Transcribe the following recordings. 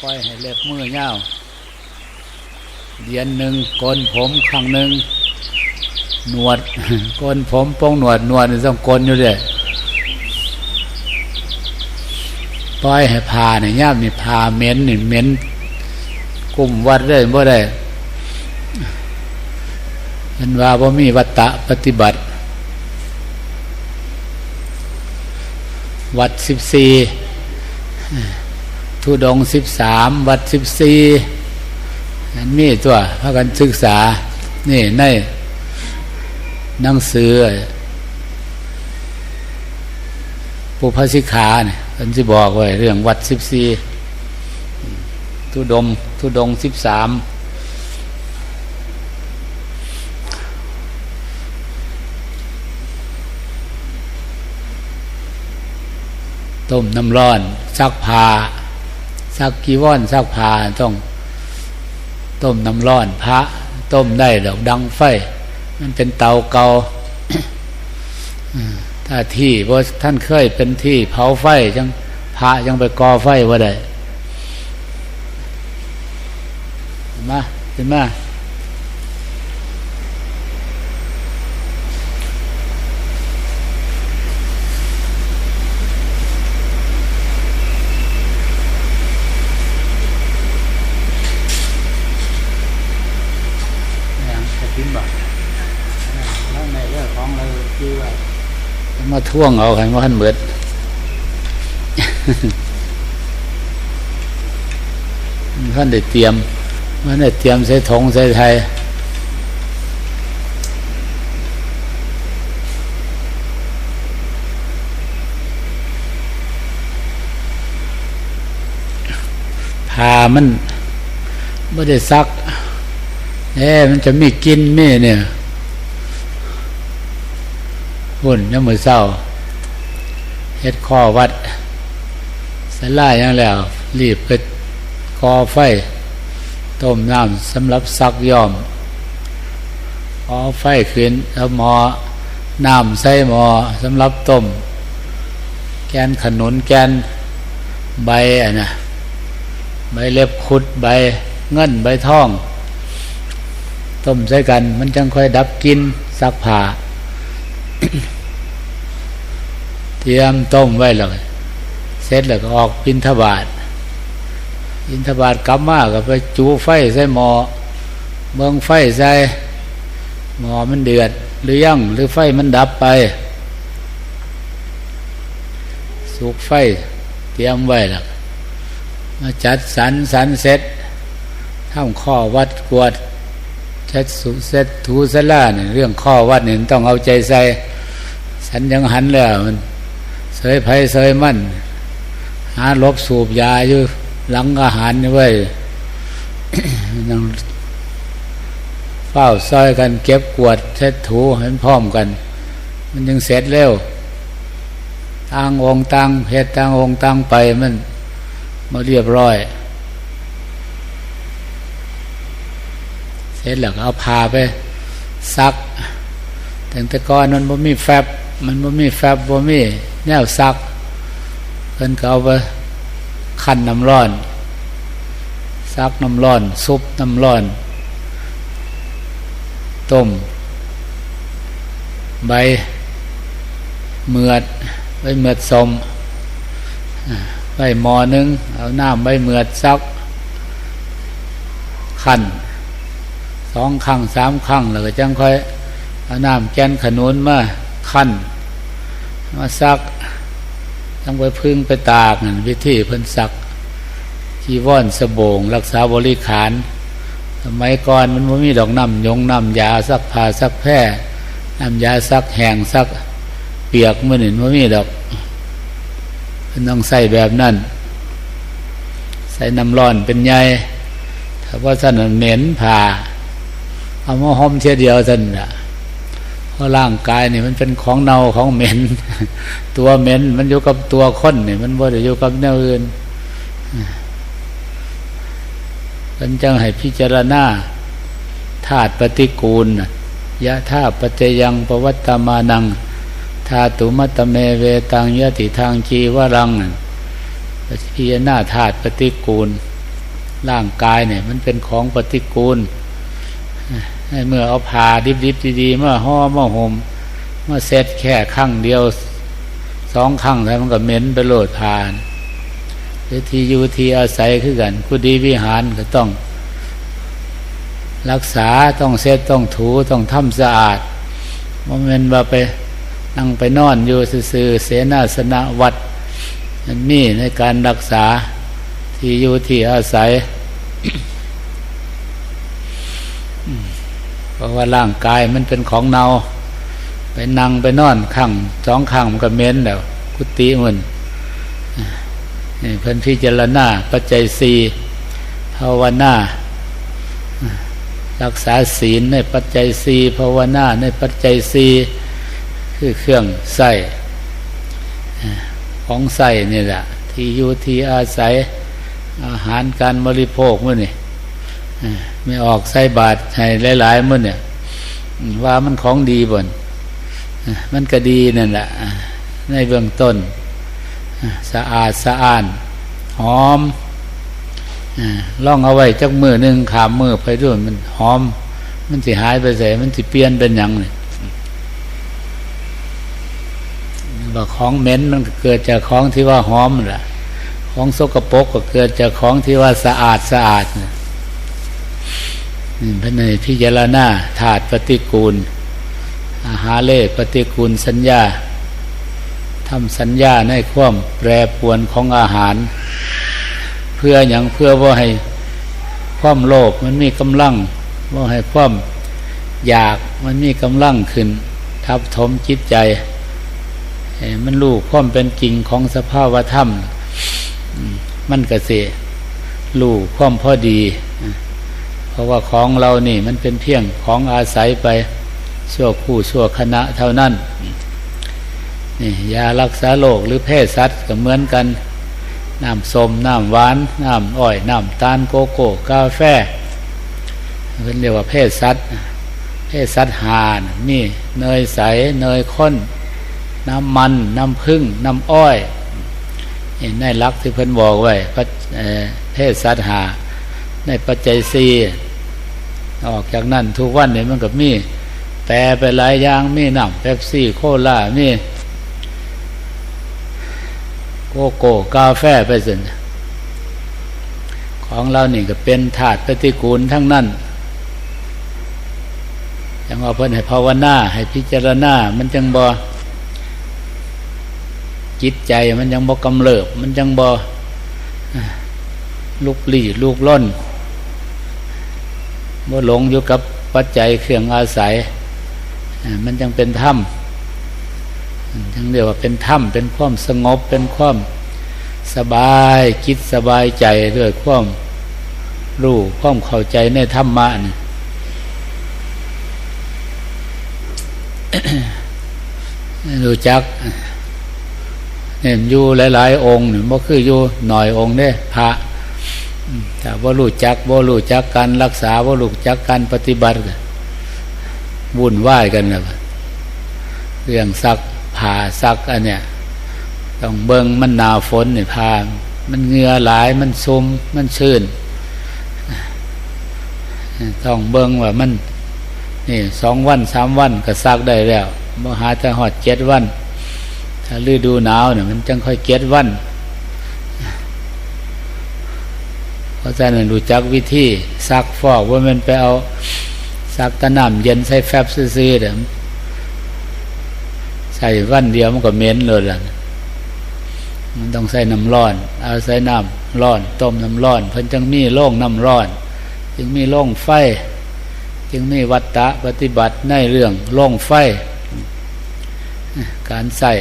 ปล่อยให้เล็บมือเงาวเดือนหนึ่งโกนผมครั้งหนึ่งหนวดโกนผมโป้งหนวดหนวดนี่ต้องโกนอยู่เลยปล่อยให้พาเนี่ยย่ามนี่พาเหม็นนี่เหม็นกลุ่มวัดเลยบ่ได้มันว่าบ่มีวัตตะปฏิบัติ วัดสิบสี่ ทุดงสิบสามวัดสิบสี่นั่นมีตัวพากันศึกษา นี่ในหนังสือปุพสิขาเนี่ยมันจะบอกไว้เรื่องวัดสิบสี่ทุดงทุดงสิบสามต้มน้ำร้อนซักผ้า ซักกีวอนซักผ้าต้องต้มน้ำร้อนพระ ต้มได้ดอกดังไฟ มันเป็นเตาเกาถ้าที่เพราะท่านเคยเป็นที่เผาไฟจังพระยังไปก่อไฟว่าได้มาเห็นไหมย่างแค่ทิ้งบ่แล้วในเรื่องของเราคือว่า มาท่วงเอาให้มันเบิดท่านได้เตรียมมันได้เตรียมใส่ถงใส่ไทยพามันไม่ได้ซักเอ๊มันจะมีกินแม่เนี่ย หุ่นยังมือเศร้าเฮ็ดข้อวัดสลายยังแล้ว รีบไปกอไฟ ต้มน้ำสำหรับซักย้อมกอไฟขึ้นแล้วหมอน้ำใส่หมอสำหรับต้ม แกนขนุนแกนใบอะนะใบเล็บขุดใบเงินใบทองต้มใส่กัน มันจังค่อยดับกินซักผ้า เตรียมต้มไว้เลยเสร็จแล้วก็ออกบินทบาทบินทบาทกลับมาก็ไปจูไฟใส่หมอเมืองไฟใส่หมอมันเดือด หรือยังหรือไฟมันดับไป สุกไฟเตรียมไว้แล้วมาจัดสรรสรรเสร็จทำข้อวัดกวดเช็ดสุเสร็จถูสล่าเนี่ยเรื่องข้อวัดเนี่ยต้องเอาใจใส่สันยังหันแล้วมัน เสยไผเสยมั่น หาลบสูบยาอยู่ หลังอาหารไว้ยังเฝ้าซอยกันเก็บกวดเช็ดถูให้พร้อมกัน มันยังเสร็จเร็วต่างองต่างเหตุต่างองต่างไปมันมาเรียบร้อย เสร็จแล้วก็เอาพาไปซักแต่แต่ก่อนมันบ่มีแฟบ มันบ่มีแฟบบ่มี แนวซักเพิ่นก็เอาไปคั้นน้ำร้อน ซักน้ำร้อน ซุปน้ำร้อน ต้ม ใบเมือดใบเมือดสมใบหมอหนึง เอาน้ำใบเมือดซักขันสองครั้งสามครั้งแล้วก็จังค่อยเอาน้ำแกนขนุนมาขั้น มาซักต้องไปพึ่งไปตากนั่นวิธีเพิ่นซักจีวรสบง รักษาบริขารสมัยก่อนมันไม่มีดอกน้ำยงน้ำยาซักผ้าซักแพร่น้ำยาซักแห้งซัก เปียกมันเห็นว่ามีดอกเพิ่นต้องใส่แบบนั้น ใส่น้ำร้อนเป็นใยถ้าว่าท่านเหม็นผ่าเอามาห่มเทียเดียวท่านน่ะ เพราะร่างกายนี่มันเป็นของเน่าของเหม็น ตัวเหม็นมันอยู่กับตัวคนนี่มันบ่ได้อยู่กับแนวอื่นมันจังให้พิจารณาธาตุปฏิกูลยะธาปัจจยังปวัตตมานังธาตุมัตตเมเวตังยติทางจีวรังน่ะพิจารณาธาตุปฏิกูล ร่างกายเนี่ยมันเป็นของปฏิกูล เมื่อเอาผ่าดิบๆดีๆเมื่อห่อเมื่อห่มเมื่อเซ็ตแค่ข้างเดียวสองข้างแล้วมันก็เหม็นไปโลดผ่านหรือที่อยู่ที่อาศัยคือกันกุดีวิหารก็ต้อง รักษาต้องเซ็ตต้องถูต้องทำสะอาดมันเป็นว่าไปนั่งไปนอนอยู่ซื่อเสนาสนะวัดนมีในการรักษาที่อยู่ที่อาศัย เพราะว่าร่างกายมันเป็นของเนาไปนั่งไปนอนข้างสองข้างมันก็เม็นแล้วกุฏิมันนี่เพิ่นพิจารณาปัจจัยสี่ภาวนารักษาศีลในปัจจัยสี่ภาวนาในปัจจัยสี่คือเครื่องใส่ของใส่นี่แหละที่อยู่ที่อาศัยอาหารการบริโภคมื่อนี่ ไม่ออกใส่บาตรให้หลายๆมื่อเนี่ย ว่ามันของดีบ่นมันก็ดีนั่นแหละในเบื้องต้น สะอาดสะอ้านหอมล่องเอาไว้จักมือหนึ่งขามมือไปด้วยมันหอม มันสิหายไปใส่มันสิเปลี่ยนเป็นอย่างเลยบอกของเหม็นมันเกิดจากของที่ว่าหอมแหละของสกปรกก็เกิดจากของที่ว่าสะอาดสะอาดนี่ พระเนยพิจารณาถาดปฏิกูล อาหาเลปฏิกูลสัญญาทำสัญญาในความแปรปวนของอาหาร เพื่ออย่างเพื่อว่าให้ความโลภมันมีกำลังว่าให้ความอยากมันมีกำลังขึ้น ทับถมจิตใจ มันรู้ความเป็นจริงของสภาวธรรม มันกระเสรู้ความพอดี เพราะว่าของเรานี่มันเป็นเพียงของอาศัยไปชั่วคู่ชั่วคณะเท่านั้นนี่ยารักษาโรคหรือแพทย์สัตว์ก็เหมือนกันน้ำส้มน้ำหวานน้ำอ้อยน้ำตาลโกโก้กาแฟเป็นเรียกว่าเพศสัตว์เพศสัตว์หานนี่เนยใสเนยข้น น้ำมัน น้ำผึ้งน้ำอ้อยในรักที่เพิ่นบอกไว้เพศสัตว์หาในปัจจัยสี่ ออกจากนั้นทุกวันเนี่ยมันกับมีแปรไปหลายอย่างมีน้ำเป๊ปซี่โคลามีโกโก้กาแฟไปสินของเรานี่ก็เป็นถาดปฏิกูลทั้งนั้นยังว่าเพิ่นให้ภาวนาให้พิจารณา มันจังบอจิตใจมันยังบอกำเริบ มันยังบอลูกหลี่ลูกล่น บ่หลงอยู่กับปัจจัยเครื่องอาศัย มันยังเป็นถ้ำทั้งเรียกว่าเป็นถ้ำเป็นความสงบเป็นความสบายคิดสบายใจด้วยความรู้ความเข้าใจในธรรมะนี่รู้จักเนี่ยอยู่หลาย ๆ องค์เนี่ยบ่คืออยู่หน่อยองค์เนี่ยพระ แต่ว่ารู้จักว่ารู้จักการรักษาว่ารู้จักการปฏิบัติวุ่นวายกันนะเรื่องซักผ่าซักอันเนี้ยต้องเบิงมันหนาวฝนเนี่ยพามันเหงื่อหลายมันซุมมันชื้นต้องเบิงว่ามันนี่สองวันสามวันก็ซักได้แล้วมหาจะหอดเจ็ดวัน ถ้าฤดูหนาวเนี่ยมันจังค่อยเจ็ดวัน เพ ราะฉะนั้นรู้จักวิธีซักฟอกว่ามันไปเอาซักตะน้ำเย็นใส่แฟบซื้อๆเดี๋ยใส่วันเดียวมันก็เหม็นเลยล่ะมันต้องใส่น้ำร้อน เอาใส่น้ำร้อน ต้มน้ำร้อน เพิ่นจึงมีโล่งน้ำร้อน จึงมีโล่งไฟ จึงมีวัตตะปฏิบัติในเรื่องโล่งไฟ การใส่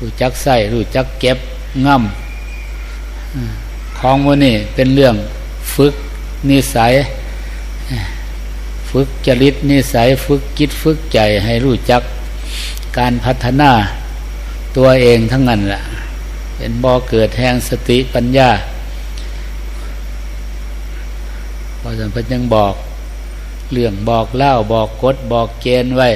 รู้จักใส่รู้จักเก็บง่ำ ของมันนี่เป็นเรื่องฝึกนิสัย ฝึกจริตนิสัยฝึกจิตฝึกใจให้รู้จักการพัฒนาตัวเองทั้งนั้นแหละเป็นบ่อเกิดแห่งสติปัญญาพอสัมพันยังบอกเรื่องบอกเล่าบอกกฎบอกเกณฑ์ไว้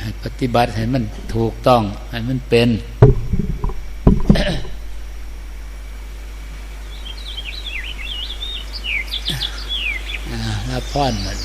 ให้ปฏิบัติให้มันถูกต้อง ให้มันเป็น รับ พรหมด